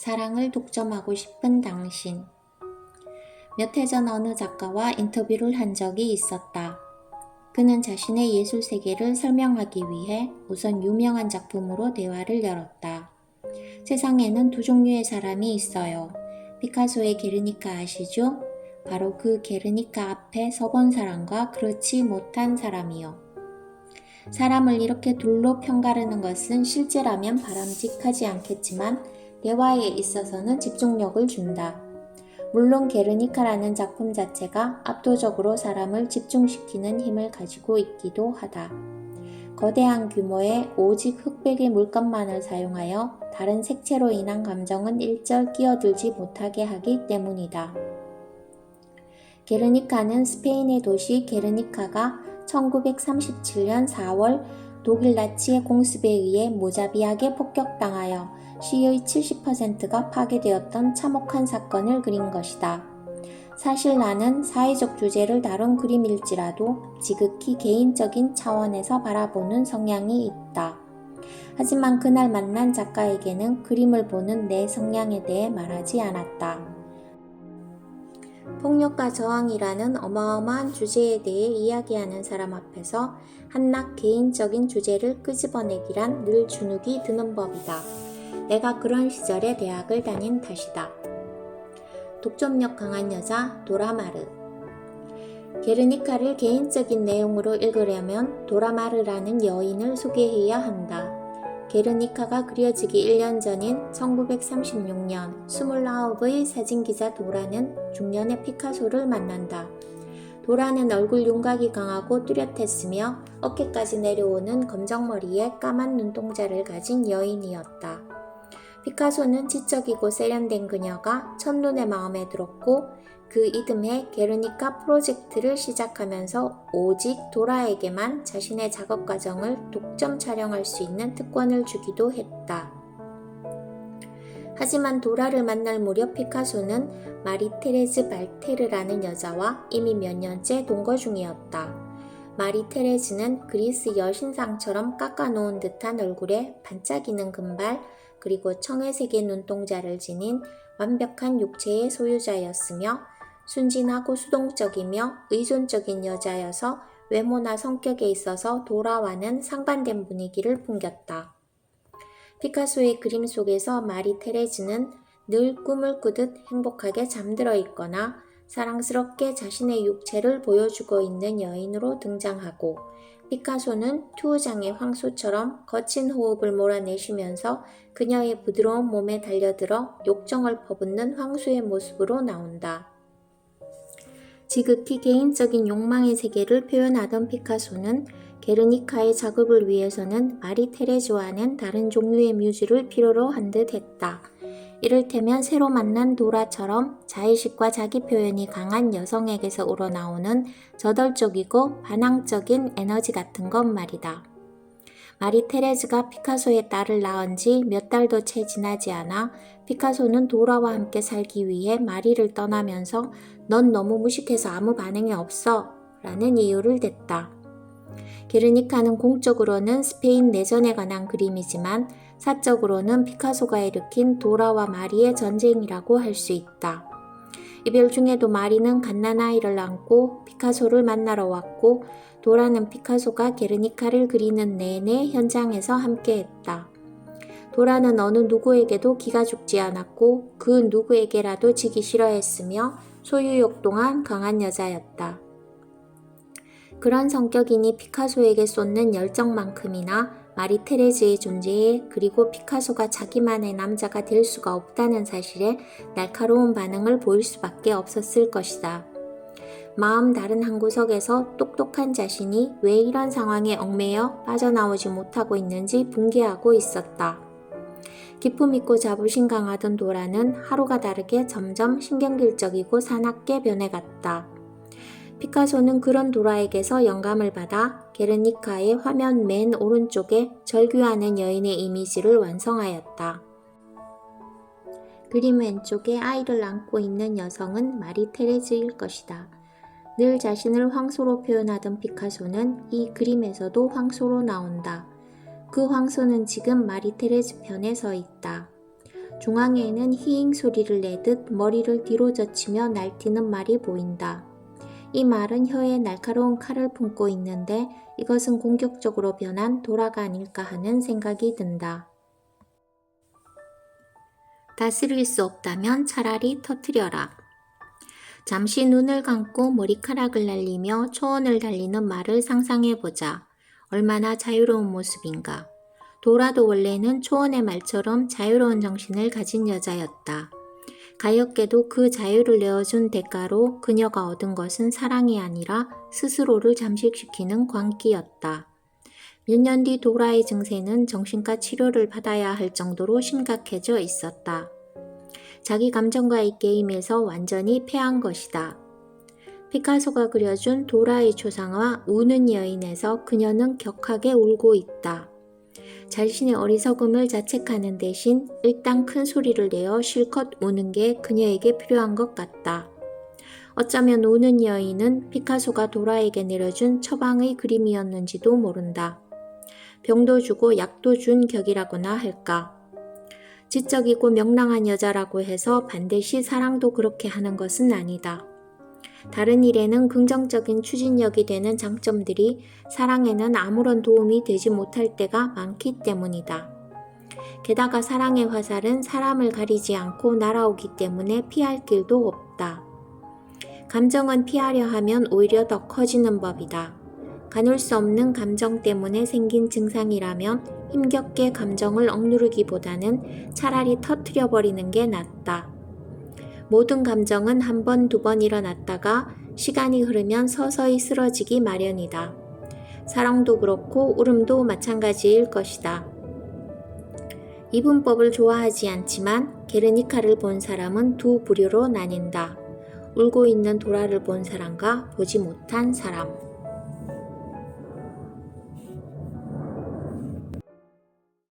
사랑을 독점하고 싶은 당신. 몇 해 전 어느 작가와 인터뷰를 한 적이 있었다. 그는 자신의 예술 세계를 설명하기 위해 우선 유명한 작품으로 대화를 열었다. 세상에는 두 종류의 사람이 있어요. 피카소의 게르니카 아시죠? 바로 그 게르니카 앞에 서본 사람과 그렇지 못한 사람이요. 사람을 이렇게 둘로 편가르는 것은 실제라면 바람직하지 않겠지만 대화에 있어서는 집중력을 준다. 물론 게르니카라는 작품 자체가 압도적으로 사람을 집중시키는 힘을 가지고 있기도 하다. 거대한 규모의 오직 흑백의 물감만을 사용하여 다른 색채로 인한 감정은 일절 끼어들지 못하게 하기 때문이다. 게르니카는 스페인의 도시 게르니카가 1937년 4월 독일 나치의 공습에 의해 무자비하게 폭격당하여 시의 70%가 파괴되었던 참혹한 사건을 그린 것이다. 사실 나는 사회적 주제를 다룬 그림일지라도 지극히 개인적인 차원에서 바라보는 성향이 있다. 하지만 그날 만난 작가에게는 그림을 보는 내 성향에 대해 말하지 않았다. 폭력과 저항이라는 어마어마한 주제에 대해 이야기하는 사람 앞에서 한낱 개인적인 주제를 끄집어내기란 늘 주눅이 드는 법이다. 내가 그런 시절에 대학을 다닌 탓이다. 독점력 강한 여자 도라마르 게르니카를 개인적인 내용으로 읽으려면 도라마르라는 여인을 소개해야 한다. 게르니카가 그려지기 1년 전인 1936년 29의 사진기자 도라는 중년의 피카소를 만난다. 도라는 얼굴 윤곽이 강하고 뚜렷했으며 어깨까지 내려오는 검정머리에 까만 눈동자를 가진 여인이었다. 피카소는 지적이고 세련된 그녀가 첫눈에 마음에 들었고 그 이듬해 게르니카 프로젝트를 시작하면서 오직 도라에게만 자신의 작업 과정을 독점 촬영할 수 있는 특권을 주기도 했다. 하지만 도라를 만날 무렵 피카소는 마리 테레즈 발테르라는 여자와 이미 몇 년째 동거 중이었다. 마리 테레즈는 그리스 여신상처럼 깎아놓은 듯한 얼굴에 반짝이는 금발 그리고 청회색의 눈동자를 지닌 완벽한 육체의 소유자였으며 순진하고 수동적이며 의존적인 여자여서 외모나 성격에 있어서 도라와는 상반된 분위기를 풍겼다. 피카소의 그림 속에서 마리 테레즈는 늘 꿈을 꾸듯 행복하게 잠들어 있거나 사랑스럽게 자신의 육체를 보여주고 있는 여인으로 등장하고 피카소는 투우장의 황소처럼 거친 호흡을 몰아내쉬면서 그녀의 부드러운 몸에 달려들어 욕정을 퍼붓는 황소의 모습으로 나온다. 지극히 개인적인 욕망의 세계를 표현하던 피카소는 게르니카의 작업을 위해서는 마리 테레즈와는 다른 종류의 뮤즈를 필요로 한 듯 했다. 이를테면 새로 만난 도라처럼 자의식과 자기 표현이 강한 여성에게서 우러나오는 저돌적이고 반항적인 에너지 같은 것 말이다. 마리 테레즈가 피카소의 딸을 낳은 지 몇 달도 채 지나지 않아 피카소는 도라와 함께 살기 위해 마리를 떠나면서 넌 너무 무식해서 아무 반응이 없어 라는 이유를 댔다. 게르니카는 공적으로는 스페인 내전에 관한 그림이지만 사적으로는 피카소가 일으킨 도라와 마리의 전쟁이라고 할 수 있다. 이별 중에도 마리는 갓난아이를 안고 피카소를 만나러 왔고 도라는 피카소가 게르니카를 그리는 내내 현장에서 함께했다. 도라는 어느 누구에게도 기가 죽지 않았고 그 누구에게라도 지기 싫어했으며 소유욕 동안 강한 여자였다. 그런 성격이니 피카소에게 쏟는 열정만큼이나 마리 테레즈의 존재에 그리고 피카소가 자기만의 남자가 될 수가 없다는 사실에 날카로운 반응을 보일 수밖에 없었을 것이다. 마음 다른 한 구석에서 똑똑한 자신이 왜 이런 상황에 얽매여 빠져나오지 못하고 있는지 붕괴하고 있었다. 기품 있고 자부심 강하던 도라는 하루가 다르게 점점 신경질적이고 사납게 변해갔다. 피카소는 그런 도라에게서 영감을 받아 게르니카의 화면 맨 오른쪽에 절규하는 여인의 이미지를 완성하였다. 그림 왼쪽에 아이를 안고 있는 여성은 마리 테레즈일 것이다. 늘 자신을 황소로 표현하던 피카소는 이 그림에서도 황소로 나온다. 그 황소는 지금 마리 테레즈 편에 서 있다. 중앙에는 히잉 소리를 내듯 머리를 뒤로 젖히며 날뛰는 말이 보인다. 이 말은 혀에 날카로운 칼을 품고 있는데 이것은 공격적으로 변한 도라가 아닐까 하는 생각이 든다. 다스릴 수 없다면 차라리 터트려라. 잠시 눈을 감고 머리카락을 날리며 초원을 달리는 말을 상상해보자. 얼마나 자유로운 모습인가. 도라도 원래는 초원의 말처럼 자유로운 정신을 가진 여자였다. 가엾게도 그 자유를 내어준 대가로 그녀가 얻은 것은 사랑이 아니라 스스로를 잠식시키는 광기였다. 몇 년 뒤 도라의 증세는 정신과 치료를 받아야 할 정도로 심각해져 있었다. 자기 감정과의 게임에서 완전히 패한 것이다. 피카소가 그려준 도라의 초상화 우는 여인에서 그녀는 격하게 울고 있다. 자신의 어리석음을 자책하는 대신 일단 큰 소리를 내어 실컷 우는 게 그녀에게 필요한 것 같다. 어쩌면 우는 여인은 피카소가 도라에게 내려준 처방의 그림이었는지도 모른다. 병도 주고 약도 준 격이라고나 할까. 지적이고 명랑한 여자라고 해서 반드시 사랑도 그렇게 하는 것은 아니다. 다른 일에는 긍정적인 추진력이 되는 장점들이 사랑에는 아무런 도움이 되지 못할 때가 많기 때문이다. 게다가 사랑의 화살은 사람을 가리지 않고 날아오기 때문에 피할 길도 없다. 감정은 피하려 하면 오히려 더 커지는 법이다. 가눌 수 없는 감정 때문에 생긴 증상이라면 힘겹게 감정을 억누르기보다는 차라리 터트려 버리는 게 낫다. 모든 감정은 한 번, 두 번 일어났다가 시간이 흐르면 서서히 쓰러지기 마련이다. 사랑도 그렇고 울음도 마찬가지일 것이다. 이분법을 좋아하지 않지만 게르니카를 본 사람은 두 부류로 나뉜다. 울고 있는 도라를 본 사람과 보지 못한 사람.